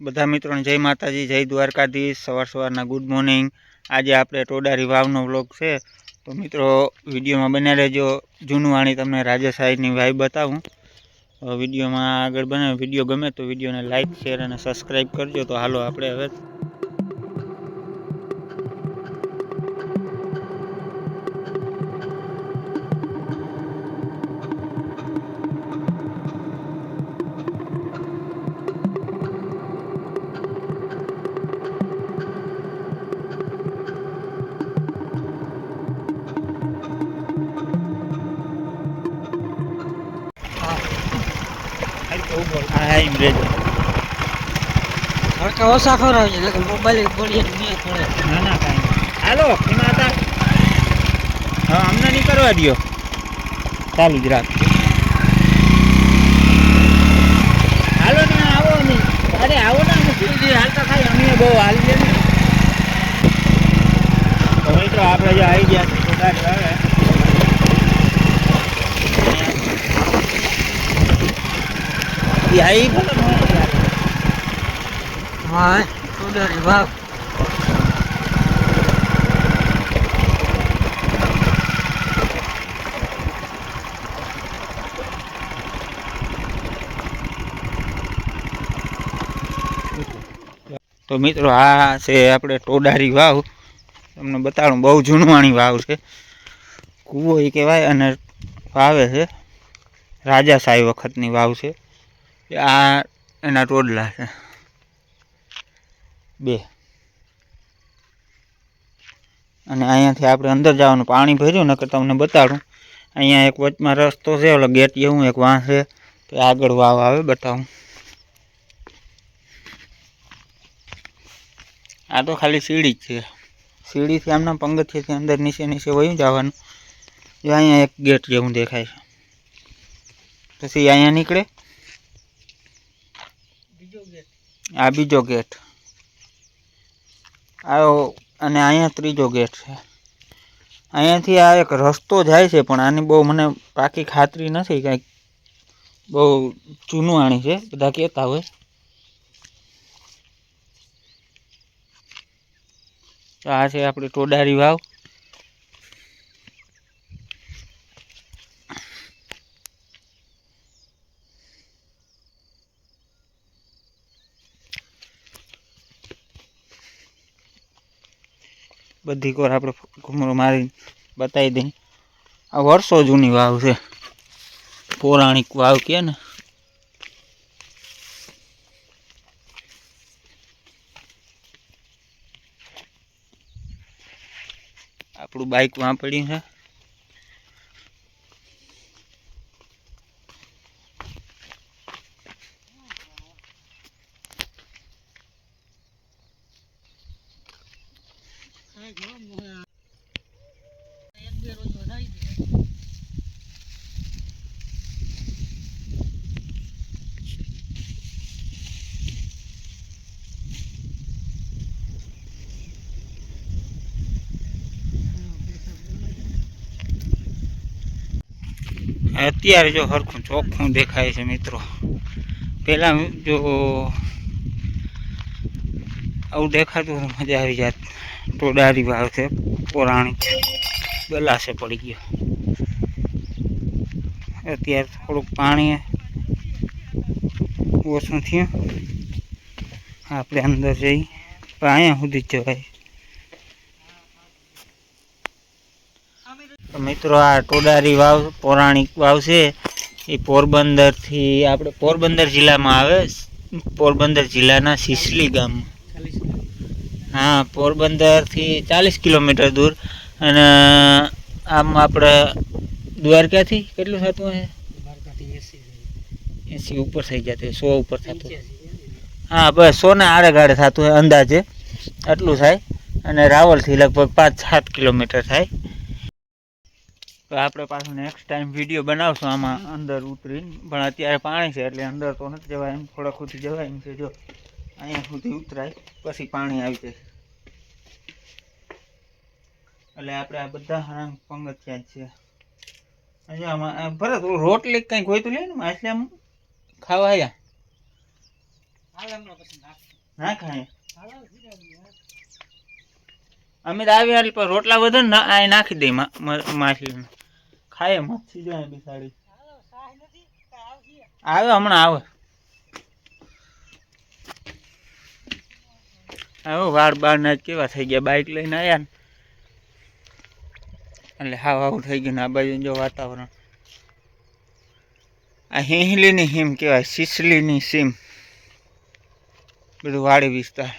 બધા મિત્રોને જય માતાજી, જય દ્વારકાધીશ, સવાર સવારના ગુડ મોર્નિંગ આજે આપણે ટોડારી વાવનો વ્લોગ છે. તો મિત્રો, વિડીયોમાં બન્યા રહેજો. જૂનું વાણી તમને રાજેશાહીની વાઈ બતાવું. વિડીયોમાં આગળ બને વીડિયો ગમે તો વિડીયોને લાઇક શેર અને સબસ્ક્રાઈબ કરજો. તો હાલો, આપણે હવે હા એમ રહેજો હરકા ઓછા ખવડાવજે નકર મોબાઈલ બોલીએ તો નહીં પડે ના ના કાંઈ હાલો એમાં હતા હા અમને નહીં કરવા દો ચાલુ જ રાખ હાલો ને આવો અમે અરે આવો ને અમે ધીરે ધીરે હાલતા થાય અમે બહુ હાલી છે ને તો મિત્રો આપણે જે આવી ગયા છીએ કોટારી આવે એ ahí. તો મિત્રો આ છે આપણે ટોડારી વાવ. તમને બતાડું બહુ જૂનવાણી વાવ છે. કૂવો એ કહેવાય અને વાવે છે. રાજા સાહેબ વખતની વાવ છે. આ એના ટોડલા છે. બે. અને અહીંયાથી આપણે અંદર જવાનું, પાણી ભર્યું, નકર તમને બતાડું. અહીંયા એક વચમાં રસ્તો છે, ઓલો ગેટ જેવું, એક વાં છે. તો આગળ વાવ આવે, બતાવું. આ તો ખાલી સીડી જ છે. સીડીથી આમના પંગથિયાથી અંદર નીચે નીચે વયું જવાનું. જો અહીંયા એક ગેટ જેવું દેખાય છે. પછી અહીંયા નીકળે. આ બીજો ગેટ. આવ્યો અને અહીંયા ત્રીજો ગેટ છે. અહીંયાથી આ એક રસ્તો જાય છે, પણ આની બહુ મને પાકી ખાતરી નથી, કાંઈક બહુ આણી છે, બધા કહેતા હોય. આ છે આપણી ટોડારી વાવ. બધી કોર આપણે ઘૂમરો મારી બતાવી દઈએ. આ વર્ષો જૂની વાવ છે. પૌરાણિક વાવ કહે ને. આપણું બાઇક વાં છે એક બે રોજ વધારી દે અત્યારે જો હરખું ચોખ્ખું દેખાય છે મિત્રો. પહેલાં જો આવું દેખાતું મજા આવી જાત. ટોડારી વાવ છે, પૌરાણિક ગલાસે પડી ગયો. અત્યારે થોડુંક પાણી ઓછું થયું. આપણે અંદર જઈ અહીંયા સુધી જવાય. મિત્રો, આ ટોડારી વાવ, પૌરાણિક વાવ છે. એ પોરબંદરથી, આપણે પોરબંદર જિલ્લામાં આવે, પોરબંદર જિલ્લાના સિસલી ગામ હા પોરબંદરથી ચાલીસ કિલોમીટર દૂર. અને આમ આપણે દ્વારકાથી કેટલું થતું હશે એસી ઉપર થઈ જતું સો ઉપર થતું હા બસ સોના આડે ગાડે થતું હોય અંદાજે. આટલું થાય. અને રાવલથી લગભગ પાંચ સાત કિલોમીટર થાય. તો આપણે પાછું નેક્સ્ટ ટાઈમ વીડિયો બનાવશું આમાં અંદર ઉતરીને. પણ અત્યારે પાણી છે એટલે અંદર તો નથી જવાય એમ થોડાક ખુદ જવાય એમ છે જો. અહીંયા સુધી ઉતરાય પછી પાણી આવી જાય. એટલે આપણે આ બધા હરાંગ પંગથિયા છે. અહીંયા ભરત રોટલી કંઈક હોય તો લે ને માછલી આમ ખાવા આવ્યા ના ખાય અમે તો આવી હાલ પણ રોટલા વધે ને આ નાખી દઈ માછલી ખાય મચ્છી જાય બિસાડી. આવે હમણાં આવે. હવે વાળ બારના જ કેવા થઈ ગયા? બાઇક લઈને આવ્યા ને. એટલે હાવ આવું થઈ ગયું ને આ બાજુ જો વાતાવરણ. આ હિંહલીની હિમ કહેવાય સિસલીની સીમ. બધું વાડી વિસ્તાર.